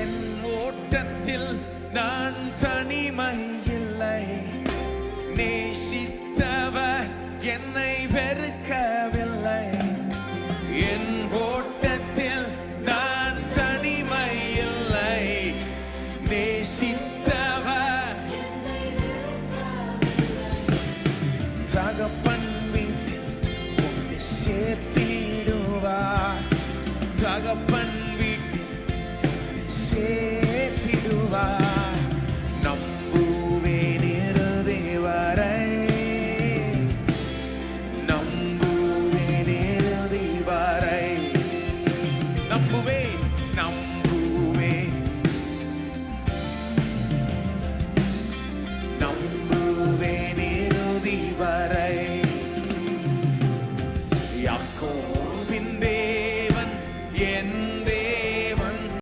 என் ஓட்டத்தில் நான் தனிமை இல்லை நேசித்தவர் என்னை வெறுக்கவில்லை. என் ஓட்டத்தில் நான் தனிமை இல்லை நேசித்தவர் தகப்பன் வீட்டில் சேர்த்து minute.